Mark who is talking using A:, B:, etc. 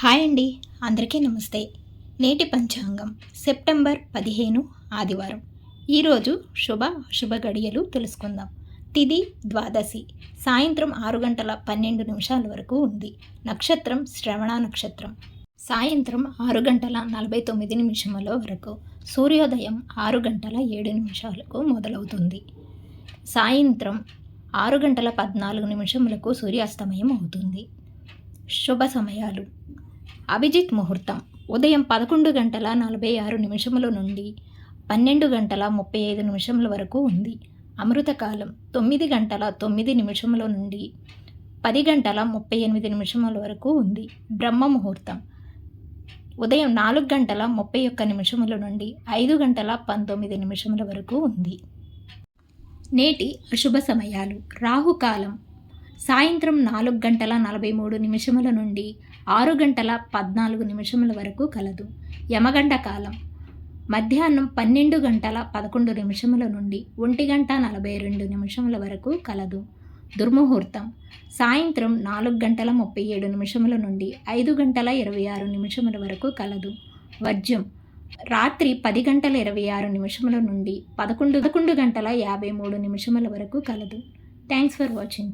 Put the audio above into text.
A: Hi అండి అందరికీ నమస్తే. నేటి పంచాంగం సెప్టెంబర్ పదిహేను ఆదివారం. ఈరోజు శుభ శుభ గడియలు తెలుసుకుందాం. తిది ద్వాదశి సాయంత్రం ఆరు గంటల పన్నెండు నిమిషాల వరకు ఉంది. నక్షత్రం శ్రవణ నక్షత్రం. సాయంత్రం ఆరు గంటల నలభై తొమ్మిది నిమిషముల వరకు సూర్యోదయం ఆరు గంటల ఏడు నిమిషాలకు మొదలవుతుంది. సాయంత్రం ఆరు గంటల పద్నాలుగు నిమిషములకు సూర్యాస్తమయం అవుతుంది. శుభ సమయాలు. అభిజిత్ ముహూర్తం. ఉదయం పదకొండు గంటల నలభై ఆరు నిమిషముల నుండి పన్నెండు గంటల ముప్పై ఐదు నిమిషముల వరకు ఉంది. అమృతకాలం తొమ్మిది గంటల తొమ్మిది నిమిషముల నుండి పది గంటల ముప్పై ఎనిమిది నిమిషముల వరకు ఉంది. బ్రహ్మ ముహూర్తం. ఉదయం నాలుగు గంటల ముప్పై ఒక్క నిమిషముల నుండి ఐదు గంటల పంతొమ్మిది నిమిషముల వరకు ఉంది. నేటి అశుభ సమయాలు. రాహుకాలం సాయంత్రం నాలుగు గంటల నలభై మూడు నిమిషముల నుండి ఆరు గంటల పద్నాలుగు నిమిషముల వరకు కలదు. యమగంట కాలం. మధ్యాహ్నం పన్నెండు గంటల పదకొండు నిమిషముల నుండి ఒంటి గంట నలభై రెండు నిమిషముల వరకు కలదు. దుర్ముహూర్తం. సాయంత్రం నాలుగు గంటల ముప్పై ఏడు నిమిషముల నుండి ఐదు గంటల ఇరవై ఆరు నిమిషముల వరకు కలదు. వర్జ్యం రాత్రి పది గంటల ఇరవై ఆరు నిమిషముల నుండి పదకొండు పదకొండు గంటల యాభై మూడు నిమిషముల వరకు కలదు. Thanks for watching.